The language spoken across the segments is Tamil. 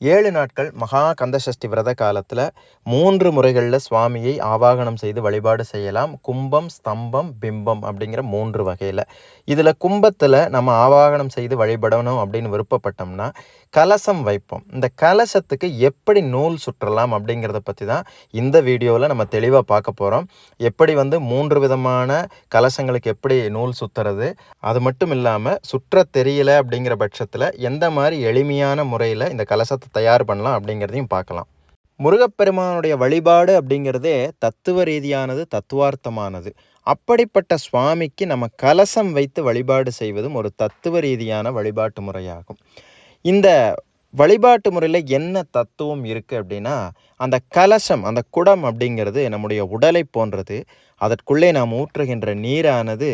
ஏழு நாட்கள் மகா கந்தசஷ்டி விரத காலத்தில் மூன்று முறைகளில் சுவாமியை ஆவாகனம் செய்து வழிபாடு செய்யலாம். கும்பம் ஸ்தம்பம் பிம்பம் அப்படிங்கிற மூன்று வகையில். இதில் கும்பத்தில் நம்ம ஆவாகனம் செய்து வழிபடணும் அப்படின்னு விருப்பப்பட்டோம்னா கலசம் வைப்போம். இந்த கலசத்துக்கு எப்படி நூல் சுற்றலாம் அப்படிங்கிறத பற்றி தான் இந்த வீடியோவில் நம்ம தெளிவாக பார்க்க போகிறோம் எப்படி வந்து மூன்று விதமான கலசங்களுக்கு எப்படி நூல் சுற்றுறது அது மட்டும் இல்லாமல் சுற்ற தெரியல அப்படிங்கிற பட்சத்தில் எந்த மாதிரி எளிமையான முறையில் இந்த கலசத்தை தயார் பண்ணலாம் அப்படிங்கிறதையும் பார்க்கலாம். முருகப்பெருமானுடைய வழிபாடு அப்படிங்கிறதே தத்துவ ரீதியானது தத்துவார்த்தமானது. அப்படிப்பட்ட சுவாமிக்கு நம்ம கலசம் வைத்து வழிபாடு செய்வதும் ஒரு தத்துவ ரீதியான வழிபாட்டு முறையாகும். இந்த வழிபாட்டு முறையில் என்ன தத்துவம் இருக்குது அப்படின்னா அந்த கலசம் அந்த குடம் அப்படிங்கிறது நம்முடைய உடலை போன்றது. அதற்குள்ளே நாம் ஊற்றுகின்ற நீரானது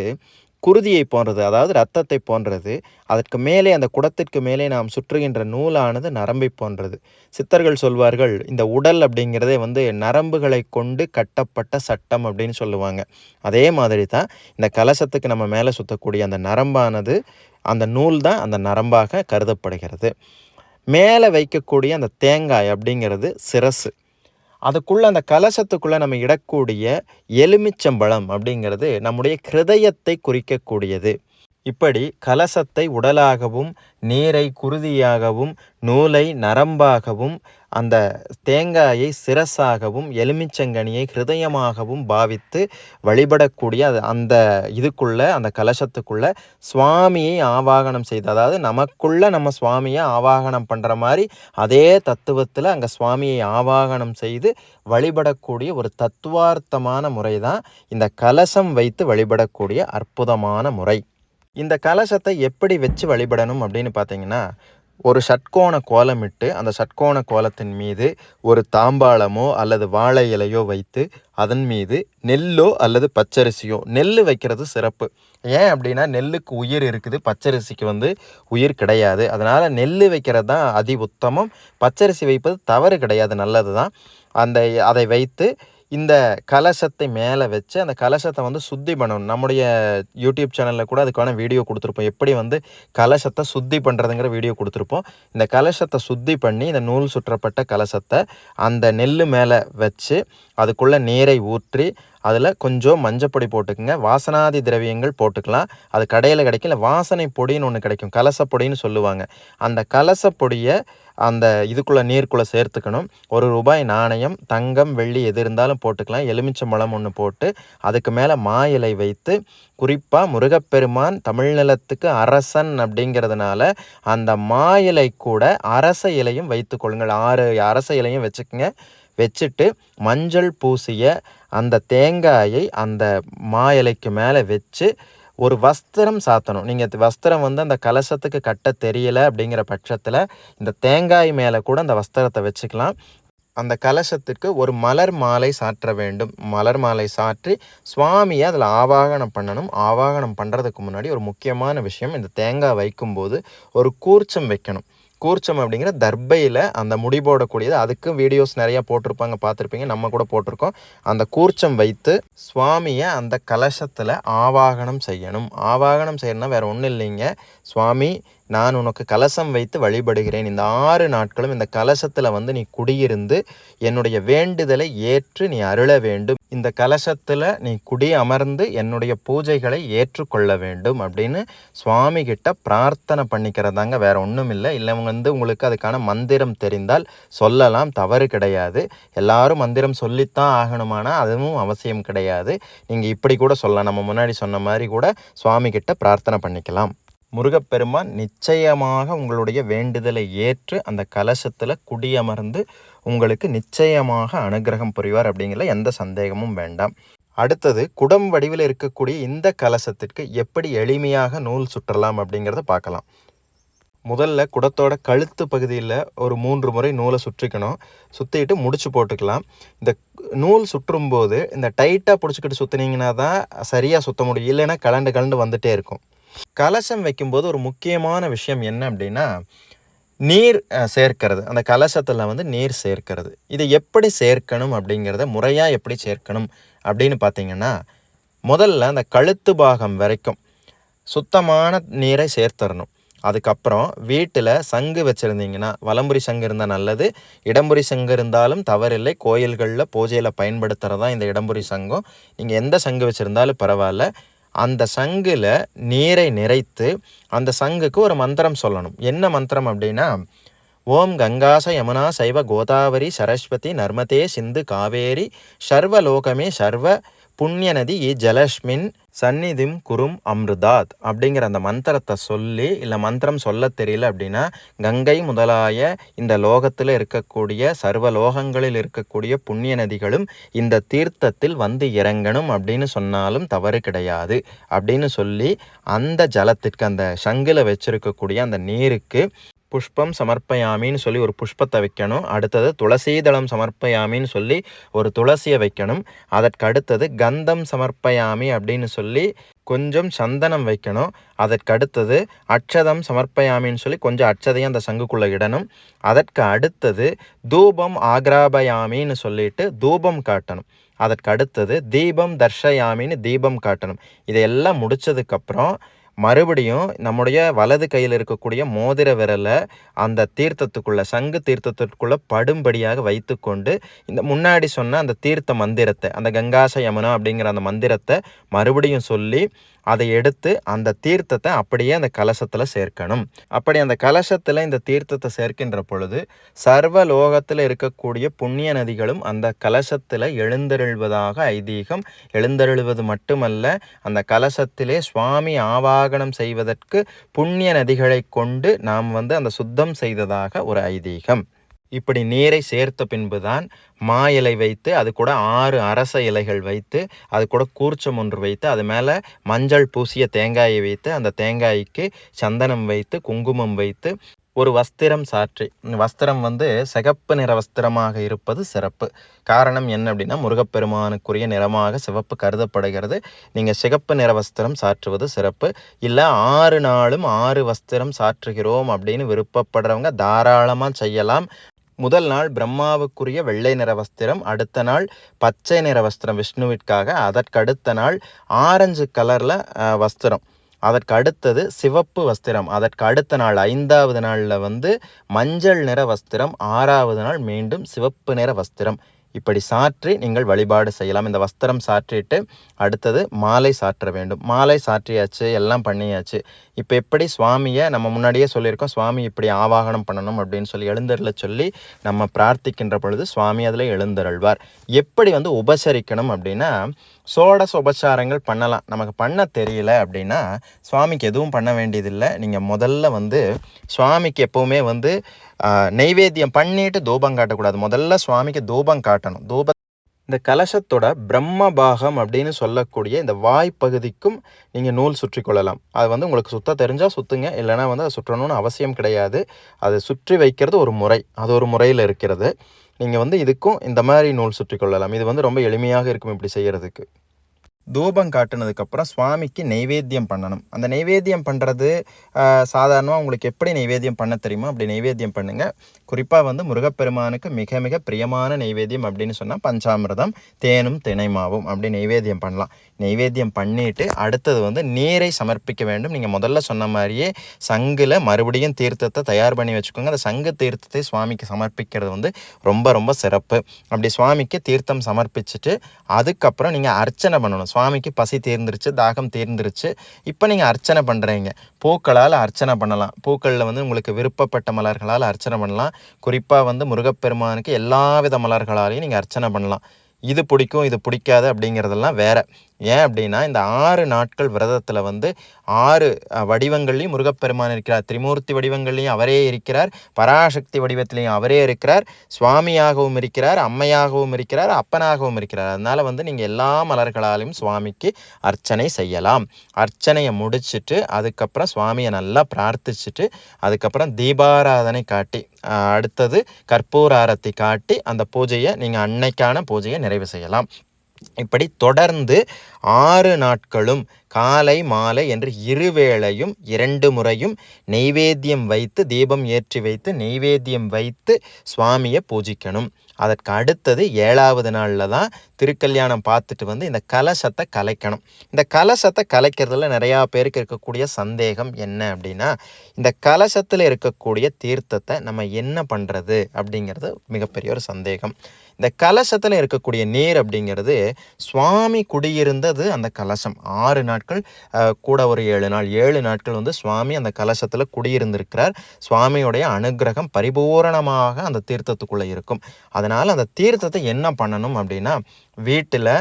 குருதியை போன்றது அதாவது ரத்தத்தை போன்றது. அதற்கு மேலே அந்த குடத்திற்கு மேலே நாம் சுற்றுகின்ற நூலானது நரம்பை போன்றது. சித்தர்கள் சொல்வார்கள் இந்த உடல் அப்படிங்கிறதே வந்து நரம்புகளை கொண்டு கட்டப்பட்ட சட்டம் அப்படின்னு சொல்லுவாங்க. அதே மாதிரி தான் இந்த கலசத்துக்கு நம்ம மேலே சுற்றக்கூடிய அந்த நரம்பானது அந்த நூல் தான் அந்த நரம்பாக கருதப்படுகிறது. மேலே வைக்கக்கூடிய அந்த தேங்காய் அப்படிங்கிறது சிரசு. அதுக்குள்ளே அந்த கலசத்துக்குள்ளே நம்ம இடக்கூடிய எலுமிச்சம்பழம் அப்படிங்கிறது நம்முடைய கிருதயத்தை குறிக்கக்கூடியது. இப்படி கலசத்தை உடலாகவும் நீரை குருதியாகவும் நூலை நரம்பாகவும் அந்த தேங்காயை சிரசாகவும் எலுமிச்சங்கனியை ஹிருதயமாகவும் பாவித்து வழிபடக்கூடிய அது அந்த இதுக்குள்ள அந்த கலசத்துக்குள்ள சுவாமியை ஆவாகனம் செய்து அதாவது நமக்குள்ள நம்ம சுவாமியை ஆவாகனம் பண்ணுற மாதிரி அதே தத்துவத்தில் அங்கே சுவாமியை ஆவாகனம் செய்து வழிபடக்கூடிய ஒரு தத்துவார்த்தமான முறை தான் இந்த கலசம் வைத்து வழிபடக்கூடிய அற்புதமான முறை. இந்த கலசத்தை எப்படி வச்சு வழிபடணும் அப்படின்னு பார்த்தீங்கன்னா ஒரு ஷட்கோண கோலமிட்டு அந்த ஷட்கோண கோலத்தின் மீது ஒரு தாம்பாளமோ அல்லது வாழை இலையோ வைத்து அதன் மீது நெல்லோ அல்லது பச்சரிசியோ நெல் வைக்கிறது சிறப்பு. ஏன் அப்படின்னா நெல்லுக்கு உயிர் இருக்குது பச்சரிசிக்கு வந்து உயிர் கிடையாது. அதனால் நெல் வைக்கிறது தான் அதி உத்தமம். பச்சரிசி வைப்பது தவறு கிடையாது நல்லது தான் அந்த அதை வைத்து இந்த கலசத்தை மேலே வச்சு அந்த கலசத்தை வந்து சுத்தி பண்ணணும். நம்முடைய யூடியூப் சேனலில் கூட அதுக்கான வீடியோ கொடுத்துருப்போம். எப்படி வந்து கலசத்தை சுத்தி பண்ணுறதுங்கிற வீடியோ கொடுத்துருப்போம். இந்த கலசத்தை சுத்தி பண்ணி இந்த நூல் சுற்றப்பட்ட கலசத்தை அந்த நெல் மேலே வச்சு அதுக்குள்ளே நீரை ஊற்றி அதில் கொஞ்சம் மஞ்சப்பொடி போட்டுக்குங்க. வாசனாதி திரவியங்கள் போட்டுக்கலாம். அது கடையில் கிடைக்கும். இல்லை வாசனை பொடின்னு ஒன்று கிடைக்கும். கலசப்பொடின்னு சொல்லுவாங்க. அந்த கலசப்பொடியை அந்த இதுக்குள்ளே நீருக்குள்ளே சேர்த்துக்கணும். ஒரு ரூபாய் நாணயம் தங்கம் வெள்ளி எது இருந்தாலும் போட்டுக்கலாம். எலுமிச்சம்பழம் ஒன்று போட்டு அதுக்கு மேலே மா இலை வைத்து குறிப்பாக முருகப்பெருமான் தமிழ்நிலத்துக்கு அரசன் அப்படிங்கிறதுனால அந்த மா இலை கூட அரச இலையும் வைத்துக்கொள்ளுங்கள் ஆறு அரச இலையும் வச்சுக்கோங்க. வச்சுட்டு மஞ்சள் பூசிய அந்த தேங்காயை அந்த மா இலைக்கு மேலே வச்சு ஒரு வஸ்திரம் சாத்தணும். நீங்கள் வஸ்திரம் வந்து அந்த கலசத்துக்கு கட்ட தெரியல அப்படிங்கிற பட்சத்தில் இந்த தேங்காய் மேலே கூட அந்த வஸ்திரத்தை வச்சுக்கலாம். அந்த கலசத்துக்கு ஒரு மலர் மாலை சாற்ற வேண்டும். மலர் மாலை சாற்றி சுவாமியை அதில் ஆவாகனம் பண்ணணும். ஆவாகனம் பண்ணுறதுக்கு முன்னாடி ஒரு முக்கியமான விஷயம் இந்த தேங்காய் வைக்கும்போது ஒரு கூர்ச்சம் வைக்கணும். கூர்ச்சம் அப்படிங்கிற தர்பையில் அந்த முடி போடக்கூடியது. அதுக்கு வீடியோஸ் நிறையா போட்டிருப்பாங்க பார்த்துருப்பீங்க. நம்ம கூட போட்டிருக்கோம். அந்த கூர்ச்சம் வைத்து சுவாமியை அந்த கலசத்தில் ஆவாகனம் செய்யணும். ஆவாகனம் செய்யணும்னா வேறு ஒன்றும் இல்லைங்க. சுவாமி நான் உனக்கு கலசம் வைத்து வழிபடுகிறேன். இந்த ஆறு நாட்களும் இந்த கலசத்தில் வந்து நீ குடியிருந்து என்னுடைய வேண்டுதலை ஏற்று நீ அருள வேண்டும். இந்த கலசத்தில் நீ குடி அமர்ந்து என்னுடைய பூஜைகளை ஏற்றுக்கொள்ள வேண்டும் அப்படின்னு சுவாமி கிட்ட பிரார்த்தனை பண்ணிக்கிறதாங்க வேற ஒன்றும் இல்லை இல்லை வந்து உங்களுக்கு அதுக்கான மந்திரம் தெரிந்தால் சொல்லலாம் தவறு கிடையாது. எல்லாரும் மந்திரம் சொல்லித்தான் ஆகணுமானா அதுவும் அவசியம் கிடையாது. நீங்கள் இப்படி கூட சொல்லலாம். நம்ம முன்னாடி சொன்ன மாதிரி கூட சுவாமி கிட்ட பிரார்த்தனை பண்ணிக்கலாம். முருகப்பெருமான் நிச்சயமாக உங்களுடைய வேண்டுதலை ஏற்று அந்த கலசத்தில் குடியமர்ந்து உங்களுக்கு நிச்சயமாக அனுகிரகம் புரிவார் அப்படிங்கிற எந்த சந்தேகமும் வேண்டாம். அடுத்தது குடம் வடிவில் இருக்கக்கூடிய இந்த கலசத்திற்கு எப்படி எளிமையாக நூல் சுற்றலாம் அப்படிங்கிறத பார்க்கலாம். முதல்ல குடத்தோட கழுத்து பகுதியில் ஒரு மூன்று முறை நூலை சுற்றிக்கணும். சுற்றிட்டு முடிச்சு போட்டுக்கலாம். இந்த நூல் சுற்றும்போது இந்த டைட்டாக பிடிச்சிக்கிட்டு சுற்றினீங்கன்னா தான் சரியாக சுற்ற முடியும். இல்லைன்னா கலண்டு கலண்டு வந்துகிட்டே இருக்கும். கலசம் வைக்கும்போது ஒரு முக்கியமான விஷயம் என்ன அப்படின்னா நீர் சேர்க்கிறது. அந்த கலசத்தில் வந்து நீர் சேர்க்கிறது. இதை எப்படி சேர்க்கணும் அப்படிங்கிறத முறையாக எப்படி சேர்க்கணும் அப்படின்னு பார்த்தீங்கன்னா முதல்ல அந்த கழுத்து பாகம் வரைக்கும் சுத்தமான நீரை சேர்த்தரணும். அதுக்கப்புறம் வீட்டில் சங்கு வச்சுருந்தீங்கன்னா வலம்புரி சங்கு இருந்தால் நல்லது இடம்புரி சங்கு இருந்தாலும் தவறில்லை கோயில்களில் பூஜையில் பயன்படுத்துகிறதா இந்த இடம்புரி சங்கம். நீங்கள் எந்த சங்கு வச்சுருந்தாலும் பரவாயில்ல அந்த சங்கில் நீரை நிறைத்து அந்த சங்குக்கு ஒரு மந்திரம் சொல்லணும். என்ன மந்திரம் அப்படின்னா ஓம் கங்காச யமுனா சைவ கோதாவரி சரஸ்வதி நர்மதே சிந்து காவேரி சர்வலோகமே சர்வ புண்ணிய நதி ஜலஷ்மின் சந்நிதிம் குரும் அம்ருதாத் அப்படிங்கிற அந்த மந்திரத்தை சொல்லி இல்லை மந்திரம் சொல்ல தெரியல அப்படின்னா கங்கை முதலாய இந்த லோகத்தில் இருக்கக்கூடிய சர்வ லோகங்களில் இருக்கக்கூடிய புண்ணிய நதிகளும் இந்த தீர்த்தத்தில் வந்து இறங்கணும் அப்படின்னு சொன்னாலும் தவறு கிடையாது அப்படின்னு சொல்லி அந்த ஜலத்திற்கு அந்த சங்கில் வச்சிருக்கக்கூடிய அந்த நீருக்கு புஷ்பம் சமர்ப்பயாமின்னு சொல்லி ஒரு புஷ்பத்தை வைக்கணும். அடுத்தது துளசீதளம் சமர்ப்பயாமின்னு சொல்லி ஒரு துளசியை வைக்கணும். அதற்கு அடுத்தது கந்தம் சமர்ப்பயாமி அப்படின்னு சொல்லி கொஞ்சம் சந்தனம் வைக்கணும். அதற்கு அடுத்தது அட்சதம் சமர்ப்பயாமின்னு சொல்லி கொஞ்சம் அட்சதையும் அந்த சங்குக்குள்ளே இடணும். அதற்கு அடுத்தது தூபம் ஆக்ராபயாமின்னு சொல்லிட்டு தூபம் காட்டணும். அதற்கு அடுத்தது தீபம் தர்ஷயாமின்னு தீபம் காட்டணும். இதையெல்லாம் முடித்ததுக்கப்புறம் மறுபடியும் நம்முடைய வலது கையில் இருக்கக்கூடிய மோதிர விரலை அந்த தீர்த்தத்துக்குள்ள சங்கு தீர்த்தத்திற்குள்ள படும்படியாக வைத்துக்கொண்டு இந்த முன்னாடி சொன்ன அந்த தீர்த்த மந்திரத்தை அந்த கங்காச யமுனா அப்படிங்கிற அந்த மந்திரத்தை மறுபடியும் சொல்லி அதை எடுத்து அந்த தீர்த்தத்தை அப்படியே அந்த கலசத்தில் சேர்க்கணும். அப்படி அந்த கலசத்தில் இந்த தீர்த்தத்தை சேர்க்கின்ற பொழுது சர்வ லோகத்தில் இருக்கக்கூடிய புண்ணிய நதிகளும் அந்த கலசத்தில் எழுந்தருள்வதாக ஐதீகம் எழுந்தருள்வது மட்டுமல்ல அந்த கலசத்திலே சுவாமி ஆவாகனம் செய்வதற்கு புண்ணிய நதிகளை கொண்டு நாம் வந்து அந்த சுத்தம் செய்ததாக ஒரு ஐதீகம். இப்படி நீரை சேர்த்த பின்புதான் மா இலை வைத்து அது கூட ஆறு அரச இலைகள் வைத்து அது கூட கூர்ச்சம் ஒன்று வைத்து அது மேலே மஞ்சள் பூசிய தேங்காயை வைத்து அந்த தேங்காய்க்கு சந்தனம் வைத்து குங்குமம் வைத்து ஒரு வஸ்திரம் சாற்றி. வஸ்திரம் வந்து சிகப்பு நிற வஸ்திரமாக இருப்பது சிறப்பு. காரணம் என்ன அப்படின்னா முருகப்பெருமானுக்குரிய நிறமாக சிவப்பு கருதப்படுகிறது. நீங்கள் சிகப்பு நிற வஸ்திரம் சாற்றுவது சிறப்பு. இல்லை ஆறு நாளும் ஆறு வஸ்திரம் சாற்றுகிறோம் அப்படின்னு விருப்பப்படுறவங்க தாராளமாக செய்யலாம். முதல் நாள் பிரம்மாவுக்குரிய வெள்ளை நிற வஸ்திரம் அடுத்த நாள் பச்சை நிற வஸ்திரம் விஷ்ணுவிற்காக அதற்கடுத்த நாள் ஆரஞ்சு கலரில் வஸ்திரம். அதற்கு அடுத்தது சிவப்பு வஸ்திரம். அதற்கு அடுத்த நாள் ஐந்தாவது நாளில் வந்து மஞ்சள் நிற வஸ்திரம். ஆறாவது நாள் மீண்டும் சிவப்பு நிற வஸ்திரம். இப்படி சாற்றி நீங்கள் வழிபாடு செய்யலாம். இந்த வஸ்திரம் சாற்றிட்டு அடுத்தது மாலை சாற்ற வேண்டும். மாலை சாற்றியாச்சு எல்லாம் பண்ணியாச்சு. இப்போ எப்படி சுவாமியை நம்ம முன்னாடியே சொல்லியிருக்கோம். சுவாமி இப்படி ஆவாகனம் பண்ணணும் அப்படின்னு சொல்லி எழுந்தருள சொல்லி நம்ம பிரார்த்திக்கின்ற பொழுது சுவாமி அதில் எழுந்தருள்வார். எப்படி வந்து உபசரிக்கணும் அப்படின்னா சோடச உபச்சாரங்கள் பண்ணலாம். நமக்கு பண்ண தெரியல அப்படின்னா சுவாமிக்கு எதுவும் பண்ண வேண்டியதில்லை. நீங்கள் முதல்ல வந்து சுவாமிக்கு எப்போவுமே வந்து நெய்வேத்தியம் பண்ணிட்டு தூபம் காட்டக்கூடாது. முதல்ல சுவாமிக்கு தூபம் காட்டணும். தூப இந்த கலசத்தோட பிரம்ம பாகம் அப்படின்னு சொல்லக்கூடிய இந்த வாய்ப்பகுதிக்கும் நீங்கள் நூல் சுற்றி கொள்ளலாம். அது வந்து உங்களுக்கு சுத்த தெரிஞ்சால் சுற்றுங்க இல்லைனா வந்து அதை சுற்றணும்னு அவசியம் கிடையாது. அதை சுற்றி வைக்கிறது ஒரு முறை. அது ஒரு முறையில் இருக்கிறது. நீங்கள் வந்து இதுக்கும் இந்த மாதிரி நூல் சுற்றி கொள்ளலாம். இது வந்து ரொம்ப எளிமையாக இருக்கும் இப்படி செய்கிறதுக்கு தூபம் காட்டுனதுக்கப்புறம் சுவாமிக்கு நைவேத்தியம் பண்ணணும். அந்த நைவேத்தியம் பண்ணுறது சாதாரணமாக உங்களுக்கு எப்படி நைவேத்தியம் பண்ண தெரியுமோ அப்படி நைவேத்தியம் பண்ணுங்கள் குறிப்பாக வந்து முருகப்பெருமானுக்கு மிக மிக பிரியமான நெய்வேத்தியம் அப்படின்னு சொன்னால் பஞ்சாமிரதம் தேனும் தினைமாவும் அப்படி நெய்வேத்தியம் பண்ணலாம். நெய்வேத்தியம் பண்ணிவிட்டு அடுத்தது வந்து நீரை சமர்ப்பிக்க வேண்டும். நீங்கள் முதல்ல சொன்ன மாதிரியே சங்கில் மறுபடியும் தீர்த்தத்தை தயார் பண்ணி வச்சுக்கோங்க. அந்த சங்கு தீர்த்தத்தை சுவாமிக்கு சமர்ப்பிக்கிறது வந்து ரொம்ப ரொம்ப சிறப்பு. அப்படி சுவாமிக்கு தீர்த்தம் சமர்ப்பிச்சுட்டு அதுக்கப்புறம் நீங்கள் அர்ச்சனை பண்ணணும். சுவாமிக்கு பசி தீர்ந்துருச்சு தாகம் தீர்ந்துருச்சு இப்போ நீங்கள் அர்ச்சனை பண்ணுறீங்க பூக்களால் அர்ச்சனை பண்ணலாம். பூக்களில் வந்து உங்களுக்கு விருப்பப்பட்ட மலர்களால் அர்ச்சனை பண்ணலாம். குறிப்பாக வந்து முருகப்பெருமானுக்கு எல்லா வித மலர்களாலையும் நீங்கள் அர்ச்சனை பண்ணலாம். இது பிடிக்கும் இது பிடிக்காது அப்படிங்கிறதெல்லாம் வேறு. ஏன் அப்படின்னா இந்த ஆறு நாட்கள் விரதத்தில் வந்து ஆறு வடிவங்கள்லையும் முருகப்பெருமான் இருக்கிறார். திரிமூர்த்தி வடிவங்கள்லையும் அவரே இருக்கிறார். பராசக்தி வடிவத்திலையும் அவரே இருக்கிறார். சுவாமியாகவும் இருக்கிறார் அம்மையாகவும் இருக்கிறார் அப்பனாகவும் இருக்கிறார். அதனால் வந்து நீங்கள் எல்லா மலர்களாலையும் சுவாமிக்கு அர்ச்சனை செய்யலாம். அர்ச்சனையை முடிச்சுட்டு அதுக்கப்புறம் சுவாமியை நல்லா பிரார்த்திச்சுட்டு அதுக்கப்புறம் தீபாராதனை காட்டி அடுத்தது கற்பூர ஆரத்தி காட்டி அந்த பூஜையை நீங்கள் அன்னைக்கான பூஜையை நிறைவு செய்யலாம். இப்படி தொடர்ந்து ஆறு நாட்களும் காலை மாலை என்று இருவேளையும் இரண்டு முறையும் நெய்வேத்தியம் வைத்து தீபம் ஏற்றி வைத்து நெய்வேத்தியம் வைத்து சுவாமியை பூஜிக்கணும். அதற்கு அடுத்தது ஏழாவது நாளில் தான் திருக்கல்யாணம் பார்த்துட்டு வந்து இந்த கலசத்தை கலைக்கணும். இந்த கலசத்தை கலைக்கிறதுல நிறையா பேருக்கு இருக்கக்கூடிய சந்தேகம் என்ன அப்படின்னா இந்த கலசத்தில் இருக்கக்கூடிய தீர்த்தத்தை நம்ம என்ன பண்ணுறது அப்படிங்கிறது மிகப்பெரிய ஒரு சந்தேகம். இந்த கலசத்தில் இருக்கக்கூடிய நீர் அப்படிங்கிறது சுவாமி குடியிருந்தது அந்த கலசம். ஆறு நாட்கள் கூட ஒரு ஏழு நாள். ஏழு நாட்கள் வந்து சுவாமி அந்த கலசத்தில் குடியிருந்திருக்கிறார். சுவாமியுடைய அனுக்கிரகம் பரிபூரணமாக அந்த தீர்த்தத்துக்குள்ளே இருக்கும். அதனால் அந்த தீர்த்தத்தை என்ன பண்ணணும் அப்படின்னா வீட்டில்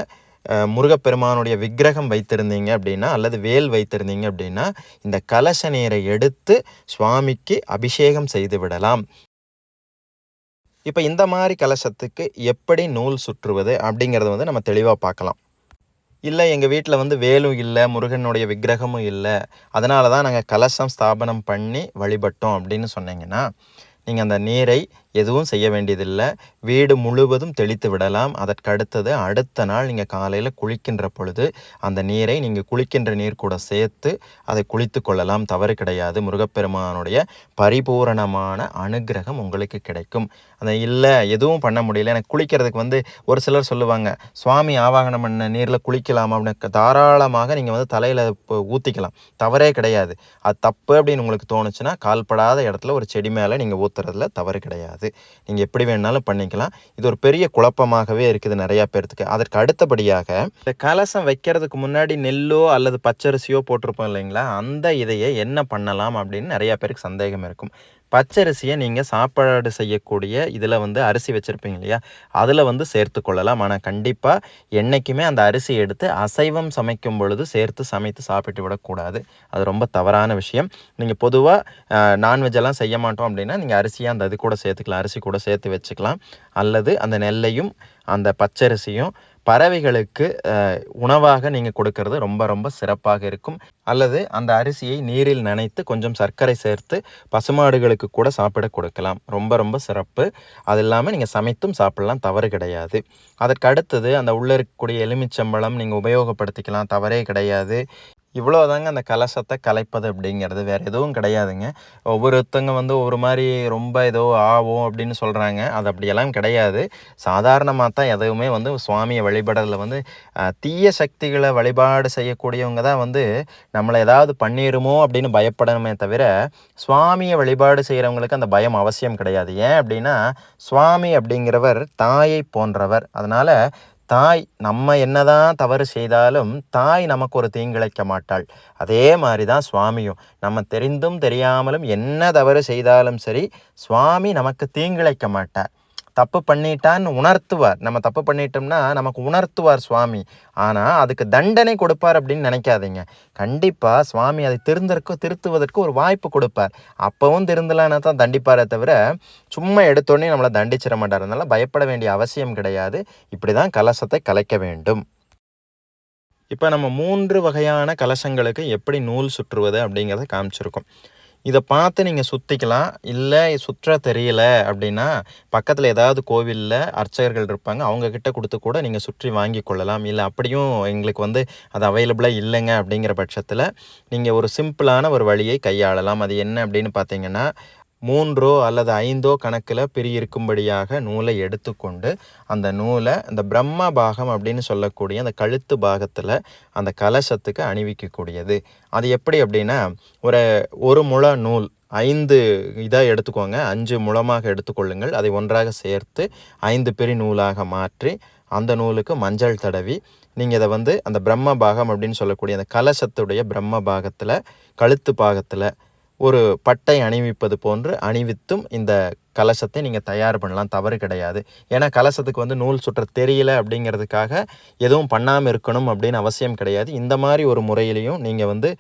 முருகப்பெருமானுடைய விக்கிரகம் வைத்திருந்தீங்க அப்படின்னா அல்லது வேல் வைத்திருந்தீங்க அப்படின்னா இந்த கலச நீரை எடுத்து சுவாமிக்கு அபிஷேகம் செய்து விடலாம். இப்போ இந்த மாதிரி கலசத்துக்கு எப்படி நூல் சுற்றுவது அப்படிங்கிறத வந்து நம்ம தெளிவாக பார்க்கலாம். இல்லை எங்கள் வீட்டில் வந்து வேலும் இல்லை முருகனுடைய விக்கிரகமும் இல்லை. அதனால தான் நாங்கள் கலசம் ஸ்தாபனம் பண்ணி வழிபட்டோம் அப்படின்னு சொன்னீங்கன்னா நீங்கள் அந்த நீரை எதுவும் செய்ய வேண்டியதில்லை. வீடு முழுவதும் தெளித்து விடலாம். அதற்கடுத்தது அடுத்த நாள் நீங்கள் காலையில் குளிக்கின்ற பொழுது அந்த நீரை நீங்கள் குளிக்கின்ற நீர் கூட சேர்த்து அதை குளித்து கொள்ளலாம். தவறு கிடையாது. முருகப்பெருமானுடைய பரிபூரணமான அனுகிரகம் உங்களுக்கு கிடைக்கும். அந்த இல்லை எதுவும் பண்ண முடியல. எனக்கு குளிக்கிறதுக்கு வந்து ஒரு சிலர் சொல்லுவாங்க சுவாமி ஆவாகனம் பண்ண நீரில் குளிக்கலாமா அப்படின்னு. தாராளமாக நீங்கள் வந்து தலையில் ஊற்றிக்கலாம் தவறே கிடையாது. அது தப்பு அப்படின்னு உங்களுக்கு தோணுச்சுன்னா கால்படாத இடத்துல ஒரு செடி மேலே நீங்கள் ஊற்றுறதுல தவறு கிடையாது. நீங்கள் எப்படி வேணாலும் பண்ணிக்கலாம். இது ஒரு பெரிய குழப்பமாகவே இருக்குது நிறையா பேர்த்துக்கு. அதற்கு அடுத்தபடியாக இந்த கலசம் வைக்கிறதுக்கு முன்னாடி நெல்லோ அல்லது பச்சரிசியோ போட்டிருப்போம் இல்லைங்களா? அந்த இதையை என்ன பண்ணலாம் அப்படின்னு நிறையா பேருக்கு சந்தேகம் இருக்கும். பச்சரிசியை நீங்கள் சாப்பாடு செய்யக்கூடிய இதில் வந்து அரிசி வச்சுருப்பீங்க இல்லையா? அதில் வந்து சேர்த்து கொள்ளலாம். ஆனால் கண்டிப்பாக என்றைக்குமே அந்த அரிசி எடுத்து அசைவம் சமைக்கும் பொழுது சேர்த்து சமைத்து சாப்பிட்டு விடக்கூடாது. அது ரொம்ப தவறான விஷயம். நீங்கள் பொதுவாக நான்வெஜ்ஜெல்லாம் செய்ய மாட்டோம் அப்படின்னா நீங்கள் அரிசியாக அந்த இது கூட சேர்த்துக்கலாம். அரிசி கூட சேர்த்து வச்சுக்கலாம். அல்லது அந்த நெல்லையும் அந்த பச்சரிசியும் பறவைகளுக்கு உணவாக நீங்கள் கொடுக்கறது ரொம்ப ரொம்ப சிறப்பாக இருக்கும். அல்லது அந்த அரிசியை நீரில் நனைத்து கொஞ்சம் சர்க்கரை சேர்த்து பசுமாடுகளுக்கு கூட சாப்பிட கொடுக்கலாம். ரொம்ப ரொம்ப சிறப்பு. அது இல்லாமல் நீங்கள் சமைத்தும் சாப்பிடலாம் தவறு கிடையாது. அதற்கு அடுத்தது அந்த உள்ளே இருக்கக்கூடிய எலுமிச்சம்பழம் நீங்கள் உபயோகப்படுத்திக்கலாம் தவறே கிடையாது. இவ்வளோதாங்க அந்த கலசத்தை கலைப்பது அப்படிங்கிறது. வேறு எதுவும் கிடையாதுங்க. ஒவ்வொருத்தங்க வந்து ஒவ்வொரு மாதிரி ரொம்ப ஏதோ ஆவோம் அப்படின்னு சொல்கிறாங்க அது அப்படியெல்லாம் கிடையாது. சாதாரணமாக தான் எதுவுமே வந்து சுவாமியை வழிபடுறதுல வந்து தீய சக்திகளை வழிபாடு செய்யக்கூடியவங்க தான் வந்து நம்மளை ஏதாவது பண்ணிடுமோ அப்படின்னு பயப்படணுமே தவிர சுவாமியை வழிபாடு செய்கிறவங்களுக்கு அந்த பயம் அவசியம் கிடையாது. ஏன் அப்படின்னா சுவாமி அப்படிங்கிறவர் தாயை போன்றவர். அதனால் தாய் நம்ம என்னதான் தவறு செய்தாலும் தாய் நமக்கு ஒரு தீங்கிழைக்க மாட்டாள். அதே மாதிரி தான் சுவாமியும். நம்ம தெரிந்தும் தெரியாமலும் என்ன தவறு செய்தாலும் சரி சுவாமி நமக்கு தீங்கிழைக்க மாட்டார். தப்பு பண்ணிட்டான்னு உணர்த்துவார். நம்ம தப்பு பண்ணிட்டோம்னா நமக்கு உணர்த்துவார் சுவாமி. ஆனால் அதுக்கு தண்டனை கொடுப்பார் அப்படின்னு நினைக்காதீங்க. கண்டிப்பாக சுவாமி அதை திருந்தற்கு திருத்துவதற்கு ஒரு வாய்ப்பு கொடுப்பார். அப்போவும் திருந்தலான்னு தான் தண்டிப்பாரே தவிர சும்மா எடுத்தோடனே நம்மளை தண்டிச்சிட மாட்டார். அதனால் பயப்பட வேண்டிய அவசியம் கிடையாது. இப்படி தான் கலசத்தை கலைக்க வேண்டும். இப்போ நம்ம மூன்று வகையான கலசங்களுக்கு எப்படி நூல் சுற்றுவது அப்படிங்கிறத காமிச்சிருக்கோம். இதை பார்த்து நீங்கள் சுற்றிக்கலாம் இல்லை சுற்ற தெரியல அப்படின்னா பக்கத்தில் ஏதாவது கோவிலில் அர்ச்சகர்கள் இருப்பாங்க. அவங்கக்கிட்ட கொடுத்து கூட நீங்கள் சுற்றி வாங்கி கொள்ளலாம். இல்லை அப்படியும் எங்களுக்கு வந்து அது அவைலபிளாக இல்லைங்க அப்படிங்கிற பட்சத்தில் நீங்கள் ஒரு சிம்பிளான ஒரு வழியை கையாளலாம். அது என்ன அப்படின்னு பார்த்தீங்கன்னா மூன்றோ அல்லது ஐந்தோ கணக்கில் பிரியிருக்கும்படியாக நூலை எடுத்துக்கொண்டு அந்த நூலை அந்த பிரம்ம பாகம் அப்படின்னு சொல்லக்கூடிய அந்த கழுத்து பாகத்தில் அந்த கலசத்துக்கு அணிவிக்கக்கூடியது. அது எப்படி அப்படின்னா ஒரு ஒரு முழ நூல் ஐந்து இதாக எடுத்துக்கோங்க. அஞ்சு முழமாக எடுத்துக்கொள்ளுங்கள். அதை ஒன்றாக சேர்த்து ஐந்து பெரிய நூலாக மாற்றி அந்த நூலுக்கு மஞ்சள் தடவி நீங்கள் இதை வந்து அந்த பிரம்ம பாகம் அப்படின்னு சொல்லக்கூடிய அந்த கலசத்துடைய பிரம்ம பாகத்தில் கழுத்து பாகத்தில் ஒரு பட்டை அணிவிப்பது போன்று அணிவித்தும் இந்த கலசத்தை நீங்கள் தயார் பண்ணலாம். தவறு கிடையாது. ஏன்னா கலசத்துக்கு வந்து நூல் சுற்ற தெரியல அப்படிங்கிறதுக்காக எதுவும் பண்ணாமல் இருக்கணும் அப்படின்னு அவசியம் கிடையாது. இந்த மாதிரி ஒரு முறையிலையும் நீங்கள் வந்து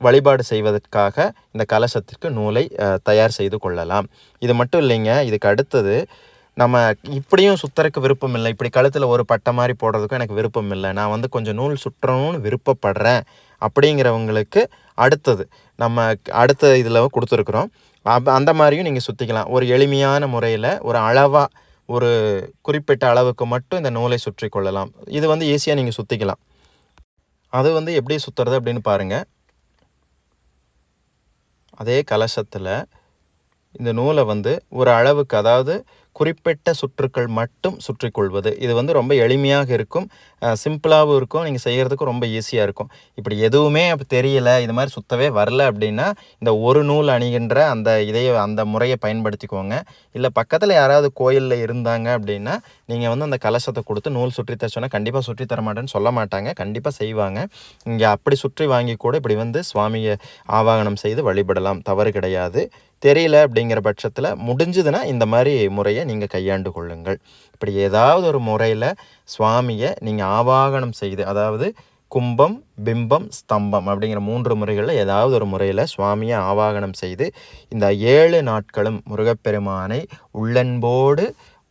வழிபாடு செய்வதற்காக இந்த கலசத்திற்கு நூலை தயார் செய்து கொள்ளலாம். இது மட்டும் இல்லைங்க. இதுக்கு அடுத்தது நம்ம இப்படியும் சுத்தறக்கு விருப்பம் இல்லை. இப்படி கழுத்தில் ஒரு பட்டை மாதிரி போடுறதுக்கும் எனக்கு விருப்பம் இல்லை. நான் வந்து கொஞ்சம் நூல் சுற்றணும்னு விருப்பப்படுறேன் அப்படிங்கிறவங்களுக்கு அடுத்தது நம்ம அடுத்த இதில் கொடுத்துருக்குறோம். அப்ப அந்த மாதிரியும் நீங்கள் சுற்றிக்கலாம் ஒரு எளிமையான முறையில் ஒரு அளவாக ஒரு குறிப்பிட்ட அளவுக்கு மட்டும் இந்த நூலை சுற்றி கொள்ளலாம். இது வந்து ஈஸியாக நீங்கள் சுற்றிக்கலாம் அது வந்து எப்படி சுற்றுறது அப்படின்னு பாருங்கள் அதே கலசத்தில் இந்த நூலை வந்து ஒரு அளவுக்கு அதாவது குறிப்பிட்ட சுற்றுக்கள் மட்டும் சுற்றி கொள்வது இது வந்து ரொம்ப எளிமையாக இருக்கும். சிம்பிளாகவும் இருக்கும். நீங்கள் செய்கிறதுக்கு ரொம்ப ஈஸியாக இருக்கும். இப்படி எதுவுமே அப்போ தெரியல இது மாதிரி சுத்தவே வரல அப்படின்னா இந்த ஒரு நூல் அணிகின்ற அந்த இதையை அந்த முறையை பயன்படுத்திக்கோங்க. இல்லை பக்கத்தில் யாராவது கோயிலில் இருந்தாங்க அப்படின்னா நீங்கள் வந்து அந்த கலசத்தை கொடுத்து நூல் சுற்றி தச்சோன்னா கண்டிப்பாக சுற்றி தர மாட்டேன்னு சொல்ல மாட்டாங்க. கண்டிப்பாக செய்வாங்க. இங்கே அப்படி சுற்றி வாங்கி கூட இப்படி வந்து சுவாமியை ஆவாகனம் செய்து வழிபடலாம். தவறு கிடையாது. தெரியல அப்படிங்கிற பட்சத்தில் முடிஞ்சதுன்னா இந்த மாதிரி முறையை நீங்கள் கையாண்டு கொள்ளுங்கள். இப்படி ஏதாவது ஒரு முறையில் சுவாமியை நீங்கள் ஆவாகனம் செய்து அதாவது கும்பம் பிம்பம் ஸ்தம்பம் அப்படிங்கிற மூன்று முறைகளில் ஏதாவது ஒரு முறையில் சுவாமியை ஆவாகனம் செய்து இந்த ஏழு நாட்களும் முருகப்பெருமானை உள்ளன்போடு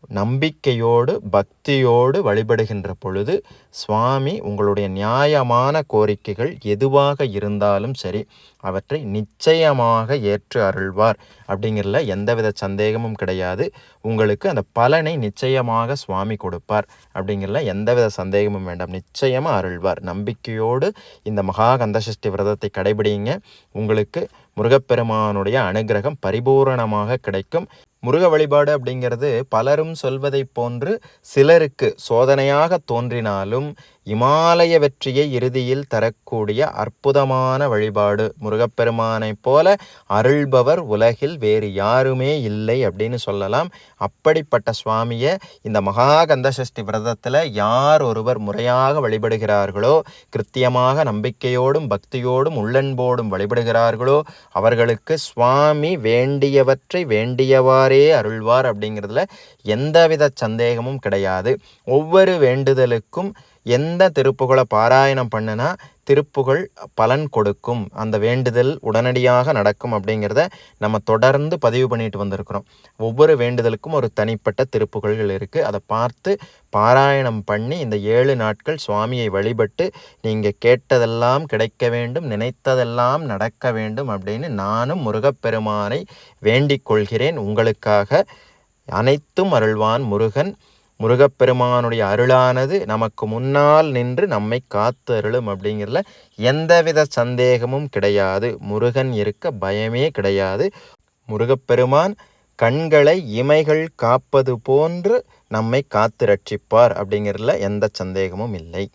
நம்பிக்கையோடு பக்தியோடு வழிபடுகின்ற பொழுது சுவாமி உங்களுடைய நியாயமான கோரிக்கைகள் எதுவாக இருந்தாலும் சரி அவற்றை நிச்சயமாக ஏற்று அருள்வார். அப்படிங்கிறதுல எந்தவித சந்தேகமும் கிடையாது. உங்களுக்கு அந்த பலனை நிச்சயமாக சுவாமி கொடுப்பார். அப்படிங்கிறதுல எந்தவித சந்தேகமும் வேண்டாம். நிச்சயமாக அருள்வார். நம்பிக்கையோடு இந்த மகா கந்தசஷ்டி விரதத்தை கடைபிடிங்க. உங்களுக்கு முருகப்பெருமானுடைய அனுகிரகம் பரிபூரணமாக கிடைக்கும். முருக வழிபாடு அப்படிங்கிறது பலரும் சொல்வதைப் போன்று சிலருக்கு சோதனையாக தோன்றினாலும் இமாலய வெற்றியை இறுதியில் தரக்கூடிய அற்புதமான வழிபாடு. முருகப்பெருமானைப் போல அருள்பவர் உலகில் வேறு யாருமே இல்லை அப்படின்னு சொல்லலாம். அப்படிப்பட்ட சுவாமியை இந்த மகாகந்த சஷ்டி விரதத்தில் யார் ஒருவர் முறையாக வழிபடுகிறார்களோ கிருத்தியமாக நம்பிக்கையோடும் பக்தியோடும் உள்ளன்போடும் வழிபடுகிறார்களோ அவர்களுக்கு சுவாமி வேண்டியவற்றை வேண்டியவாறே அருள்வார் அப்படிங்கிறதுல எந்தவித சந்தேகமும் கிடையாது. ஒவ்வொரு வேண்டுதலுக்கும் எந்த திருப்புகளை பாராயணம் பண்ணுனா திருப்புகள் பலன் கொடுக்கும். அந்த வேண்டுதல் உடனடியாக நடக்கும் அப்படிங்கிறத நம்ம தொடர்ந்து பதிவு பண்ணிட்டு வந்திருக்கிறோம். ஒவ்வொரு வேண்டுதலுக்கும் ஒரு தனிப்பட்ட திருப்புகள்கள் இருக்குது அதை பார்த்து பாராயணம் பண்ணி இந்த ஏழு நாட்கள் சுவாமியை வழிபட்டு நீங்கள் கேட்டதெல்லாம் கிடைக்க வேண்டும் நினைத்ததெல்லாம் நடக்க வேண்டும் அப்படின்னு நானும் முருகப்பெருமானை வேண்டிக் கொள்கிறேன். உங்களுக்காக அனைத்தும் அருள்வான் முருகன். முருகப்பெருமானுடைய அருளானது நமக்கு முன்னால் நின்று நம்மை காத்து அருளும் அப்படிங்கிறதுல எந்தவித சந்தேகமும் கிடையாது. முருகன் இருக்க பயமே கிடையாது. முருகப்பெருமான் கண்களை இமைகள் காப்பது போன்று நம்மை காத்து ரட்சிப்பார் அப்படிங்கிறதுல எந்த சந்தேகமும் இல்லை.